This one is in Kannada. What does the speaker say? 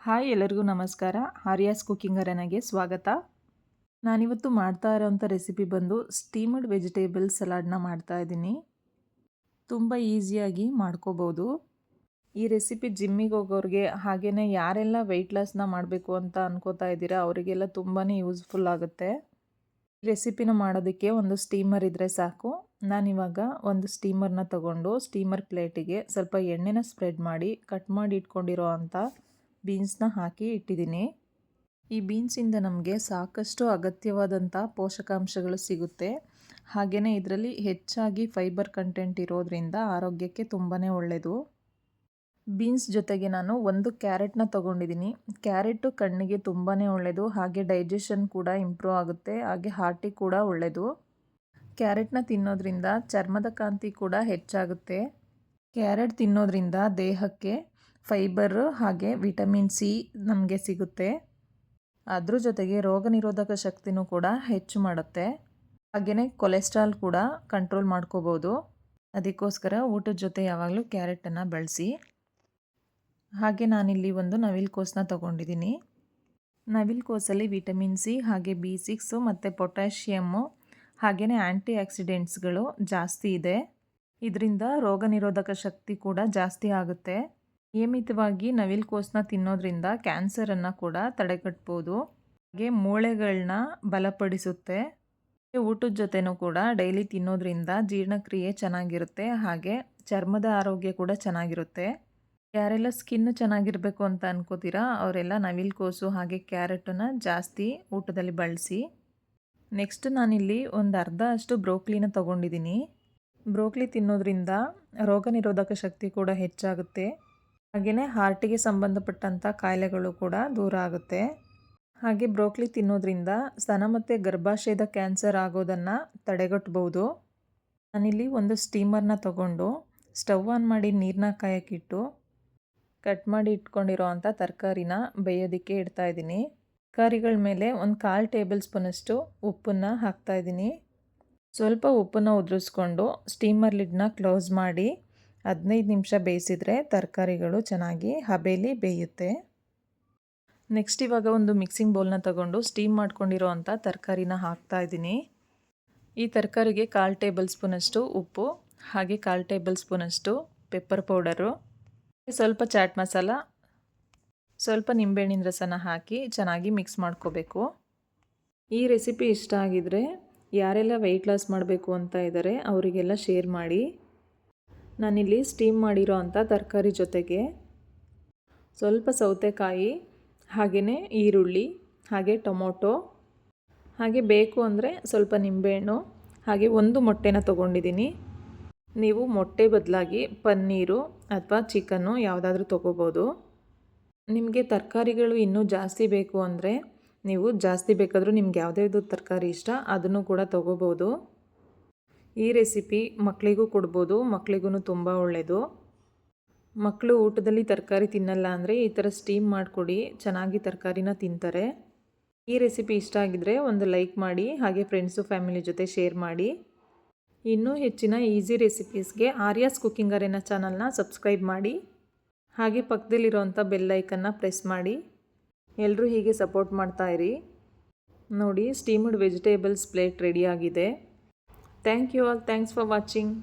ಹಾಯ್ ಎಲ್ಲರಿಗೂ ನಮಸ್ಕಾರ. ಆರ್ಯಾಸ್ ಕುಕಿಂಗ್ ಅರೆನಾಗೆ ಸ್ವಾಗತ. ನಾನಿವತ್ತು ಮಾಡ್ತಾ ಇರೋವಂಥ ರೆಸಿಪಿ ಬಂದು ಸ್ಟೀಮ್ಡ್ ವೆಜಿಟೇಬಲ್ ಸಲಾಡ್ನ ಮಾಡ್ತಾ ಇದ್ದೀನಿ. ತುಂಬ ಈಸಿಯಾಗಿ ಮಾಡ್ಕೋಬೋದು. ಈ ರೆಸಿಪಿ ಜಿಮ್ಮಿಗೆ ಹೋಗೋರಿಗೆ ಹಾಗೆಯೇ ಯಾರೆಲ್ಲ ವೆಯ್ಟ್ ಲಾಸ್ನ ಮಾಡಬೇಕು ಅಂತ ಅನ್ಕೋತಾ ಇದ್ದೀರಾ ಅವರಿಗೆಲ್ಲ ತುಂಬಾ ಯೂಸ್ಫುಲ್ ಆಗುತ್ತೆ. ರೆಸಿಪಿನ ಮಾಡೋದಕ್ಕೆ ಒಂದು ಸ್ಟೀಮರ್ ಇದ್ದರೆ ಸಾಕು. ನಾನಿವಾಗ ಒಂದು ಸ್ಟೀಮರ್ನ ತಗೊಂಡು ಸ್ಟೀಮರ್ ಪ್ಲೇಟಿಗೆ ಸ್ವಲ್ಪ ಎಣ್ಣೆನ ಸ್ಪ್ರೆಡ್ ಮಾಡಿ ಕಟ್ ಮಾಡಿ ಇಟ್ಕೊಂಡಿರೋ ಅಂಥ ಬೀನ್ಸ್ನ ಹಾಕಿ ಇಟ್ಟಿದ್ದೀನಿ. ಈ ಬೀನ್ಸಿಂದ ನಮಗೆ ಸಾಕಷ್ಟು ಅಗತ್ಯವಾದಂಥ ಪೋಷಕಾಂಶಗಳು ಸಿಗುತ್ತೆ. ಹಾಗೆಯೇ ಇದರಲ್ಲಿ ಹೆಚ್ಚಾಗಿ ಫೈಬರ್ ಕಂಟೆಂಟ್ ಇರೋದ್ರಿಂದ ಆರೋಗ್ಯಕ್ಕೆ ತುಂಬಾ ಒಳ್ಳೆಯದು ಬೀನ್ಸ್ ಜೊತೆಗೆ ನಾನು ಒಂದು ಕ್ಯಾರೆಟ್ನ ತೊಗೊಂಡಿದ್ದೀನಿ. ಕ್ಯಾರೆಟು ಕಣ್ಣಿಗೆ ತುಂಬಾ ಒಳ್ಳೆಯದು ಹಾಗೆ ಡೈಜೆಷನ್ ಕೂಡ ಇಂಪ್ರೂವ್ ಆಗುತ್ತೆ, ಹಾಗೆ ಹಾರ್ಟಿಗೆ ಕೂಡ ಒಳ್ಳೆಯದು ಕ್ಯಾರೆಟ್ನ ತಿನ್ನೋದ್ರಿಂದ ಚರ್ಮದ ಕಾಂತಿ ಕೂಡ ಹೆಚ್ಚಾಗುತ್ತೆ. ಕ್ಯಾರೆಟ್ ತಿನ್ನೋದ್ರಿಂದ ದೇಹಕ್ಕೆ ಫೈಬರು ಹಾಗೆ ವಿಟಮಿನ್ ಸಿ ನಮಗೆ ಸಿಗುತ್ತೆ. ಅದ್ರ ಜೊತೆಗೆ ರೋಗ ನಿರೋಧಕ ಶಕ್ತಿನೂ ಕೂಡ ಹೆಚ್ಚು ಮಾಡುತ್ತೆ. ಹಾಗೆಯೇ ಕೊಲೆಸ್ಟ್ರಾಲ್ ಕೂಡ ಕಂಟ್ರೋಲ್ ಮಾಡ್ಕೋಬೋದು. ಅದಕ್ಕೋಸ್ಕರ ಊಟದ ಜೊತೆ ಯಾವಾಗಲೂ ಕ್ಯಾರೆಟನ್ನು ಬಳಸಿ. ಹಾಗೆ ನಾನಿಲ್ಲಿ ಒಂದು ನವಿಲ್ ಕೋಸನ್ನ ತೊಗೊಂಡಿದ್ದೀನಿ. ನವಿಲ್ ಕೋಸಲ್ಲಿ ವಿಟಮಿನ್ ಸಿ ಹಾಗೆ ಬಿ ಸಿಕ್ಸು ಮತ್ತು ಪೊಟ್ಯಾಷಿಯಮ್ಮು ಹಾಗೆಯೇ ಆ್ಯಂಟಿ ಆಕ್ಸಿಡೆಂಟ್ಸ್ಗಳು ಜಾಸ್ತಿ ಇದೆ. ಇದರಿಂದ ರೋಗ ನಿರೋಧಕ ಶಕ್ತಿ ಕೂಡ ಜಾಸ್ತಿ ಆಗುತ್ತೆ. ನಿಯಮಿತವಾಗಿ ನವಿಲುಕೋಸನ್ನ ತಿನ್ನೋದ್ರಿಂದ ಕ್ಯಾನ್ಸರನ್ನು ಕೂಡ ತಡೆಗಟ್ಬೋದು. ಹಾಗೆ ಮೂಳೆಗಳನ್ನ ಬಲಪಡಿಸುತ್ತೆ. ಊಟದ ಜೊತೆನೂ ಕೂಡ ಡೈಲಿ ತಿನ್ನೋದ್ರಿಂದ ಜೀರ್ಣಕ್ರಿಯೆ ಚೆನ್ನಾಗಿರುತ್ತೆ. ಹಾಗೆ ಚರ್ಮದ ಆರೋಗ್ಯ ಕೂಡ ಚೆನ್ನಾಗಿರುತ್ತೆ. ಯಾರೆಲ್ಲ ಸ್ಕಿನ್ ಚೆನ್ನಾಗಿರಬೇಕು ಅಂತ ಅನ್ಕೋತೀರಾ, ಅವರೆಲ್ಲ ನವಿಲುಕೋಸು ಹಾಗೆ ಕ್ಯಾರೆಟನ್ನು ಜಾಸ್ತಿ ಊಟದಲ್ಲಿ ಬಳಸಿ. ನೆಕ್ಸ್ಟ್ ನಾನಿಲ್ಲಿ ಒಂದು ಅರ್ಧ ಅಷ್ಟು ಬ್ರೋಕ್ಲಿನ ತೊಗೊಂಡಿದ್ದೀನಿ. ಬ್ರೋಕ್ಲಿ ತಿನ್ನೋದ್ರಿಂದ ರೋಗ ನಿರೋಧಕ ಶಕ್ತಿ ಕೂಡ ಹೆಚ್ಚಾಗುತ್ತೆ. ಹಾಗೆಯೇ ಹಾರ್ಟಿಗೆ ಸಂಬಂಧಪಟ್ಟಂಥ ಕಾಯಿಲೆಗಳು ಕೂಡ ದೂರ ಆಗುತ್ತೆ. ಹಾಗೆ ಬ್ರೋಕ್ಲಿ ತಿನ್ನೋದ್ರಿಂದ ಸ್ತನ ಮತ್ತು ಗರ್ಭಾಶಯದ ಕ್ಯಾನ್ಸರ್ ಆಗೋದನ್ನು ತಡೆಗಟ್ಟಬಹುದು ನಾನಿಲ್ಲಿ ಒಂದು ಸ್ಟೀಮರ್ನ ತಗೊಂಡು ಸ್ಟವ್ ಆನ್ ಮಾಡಿ ನೀರನ್ನ ಕಾಯಕ್ಕಿಟ್ಟು ಕಟ್ ಮಾಡಿ ಇಟ್ಕೊಂಡಿರೋ ಅಂಥ ತರಕಾರಿನ ಬೇಯೋದಕ್ಕೆ ಇಡ್ತಾಯಿದ್ದೀನಿ ತರಕಾರಿಗಳ ಮೇಲೆ ಒಂದು ಕಾಲು ಟೇಬಲ್ ಸ್ಪೂನಷ್ಟು ಉಪ್ಪನ್ನು ಹಾಕ್ತಾಯಿದ್ದೀನಿ ಸ್ವಲ್ಪ ಉಪ್ಪನ್ನು ಉದುರಿಸ್ಕೊಂಡು ಸ್ಟೀಮರ್ ಲಿಡ್ನ ಕ್ಲೋಸ್ ಮಾಡಿ ಹದಿನೈದು ನಿಮಿಷ ಬೇಯಿಸಿದರೆ ತರಕಾರಿಗಳು ಚೆನ್ನಾಗಿ ಹಬೇಲಿ ಬೇಯುತ್ತೆ. ನೆಕ್ಸ್ಟ್ ಇವಾಗ ಒಂದು ಮಿಕ್ಸಿಂಗ್ ಬೌಲ್ನ ತಗೊಂಡು ಸ್ಟೀಮ್ ಮಾಡ್ಕೊಂಡಿರೋ ಅಂಥ ತರಕಾರಿನ ಹಾಕ್ತಾ ಇದ್ದೀನಿ. ಈ ತರಕಾರಿಗೆ ಕಾಲು ಟೇಬಲ್ ಸ್ಪೂನಷ್ಟು ಉಪ್ಪು, ಹಾಗೆ ಕಾಲು ಟೇಬಲ್ ಸ್ಪೂನಷ್ಟು ಪೆಪ್ಪರ್ ಪೌಡರು ಸ್ವಲ್ಪ ಚಾಟ್ ಮಸಾಲ ಸ್ವಲ್ಪ ನಿಂಬೆಹಣ್ಣಿನ ರಸನ ಹಾಕಿ ಚೆನ್ನಾಗಿ ಮಿಕ್ಸ್ ಮಾಡ್ಕೋಬೇಕು. ಈ ರೆಸಿಪಿ ಇಷ್ಟ ಆಗಿದರೆ ಯಾರೆಲ್ಲ ವೆಯ್ಟ್ ಲಾಸ್ ಮಾಡಬೇಕು ಅಂತ ಇದ್ದಾರೆ ಅವರಿಗೆಲ್ಲ ಶೇರ್ ಮಾಡಿ. ನಾನಿಲ್ಲಿ ಸ್ಟೀಮ್ ಮಾಡಿರೋ ಅಂಥ ತರಕಾರಿ ಜೊತೆಗೆ ಸ್ವಲ್ಪ ಸೌತೆಕಾಯಿ ಹಾಗೆಯೇ ಈರುಳ್ಳಿ, ಹಾಗೆ ಟೊಮೊಟೊ, ಹಾಗೆ ಬೇಕು ಅಂದರೆ ಸ್ವಲ್ಪ ನಿಂಬೆಹಣ್ಣು, ಹಾಗೆ ಒಂದು ಮೊಟ್ಟೆನ ತೊಗೊಂಡಿದ್ದೀನಿ. ನೀವು ಮೊಟ್ಟೆ ಬದಲಾಗಿ ಪನ್ನೀರು ಅಥವಾ ಚಿಕನ್ನು ಯಾವುದಾದ್ರೂ ತೊಗೋಬೋದು. ನಿಮಗೆ ತರಕಾರಿಗಳು ಇನ್ನೂ ಜಾಸ್ತಿ ಬೇಕು ಅಂದರೆ ನೀವು ಜಾಸ್ತಿ ಬೇಕಾದರೂ ನಿಮ್ಗೆ ಯಾವುದ್ಯಾವುದು ತರಕಾರಿ ಇಷ್ಟ ಅದನ್ನು ಕೂಡ ತೊಗೋಬೋದು. ಈ ರೆಸಿಪಿ ಮಕ್ಕಳಿಗೂ ಕೊಡ್ಬೋದು ಮಕ್ಕಳಿಗೂ ತುಂಬ ಒಳ್ಳೆಯದು ಮಕ್ಕಳು ಊಟದಲ್ಲಿ ತರಕಾರಿ ತಿನ್ನಲ್ಲ ಅಂದರೆ ಈ ಥರ ಸ್ಟೀಮ್ ಮಾಡಿಕೊಡಿ, ಚೆನ್ನಾಗಿ ತರಕಾರಿನ ತಿಂತಾರೆ. ಈ ರೆಸಿಪಿ ಇಷ್ಟ ಆಗಿದ್ದರೆ ಒಂದು ಲೈಕ್ ಮಾಡಿ, ಹಾಗೆ ಫ್ರೆಂಡ್ಸು ಫ್ಯಾಮಿಲಿ ಜೊತೆ ಶೇರ್ ಮಾಡಿ. ಇನ್ನೂ ಹೆಚ್ಚಿನ ಈಸಿ ರೆಸಿಪೀಸ್ಗೆ ಆರ್ಯಾಸ್ ಕುಕ್ಕಿಂಗ್ ಅರೇನ ಚಾನಲ್ನ ಸಬ್ಸ್ಕ್ರೈಬ್ ಮಾಡಿ. ಹಾಗೆ ಪಕ್ಕದಲ್ಲಿರೋವಂಥ ಬೆಲ್ಲೈಕನ್ನ ಪ್ರೆಸ್ ಮಾಡಿ. ಎಲ್ಲರೂ ಹೀಗೆ ಸಪೋರ್ಟ್ ಮಾಡ್ತಾಯಿರಿ ನೋಡಿ ಸ್ಟೀಮ್ಡ್ ವೆಜಿಟೇಬಲ್ಸ್ ಪ್ಲೇಟ್ ರೆಡಿಯಾಗಿದೆ Thank you all. Thanks for watching.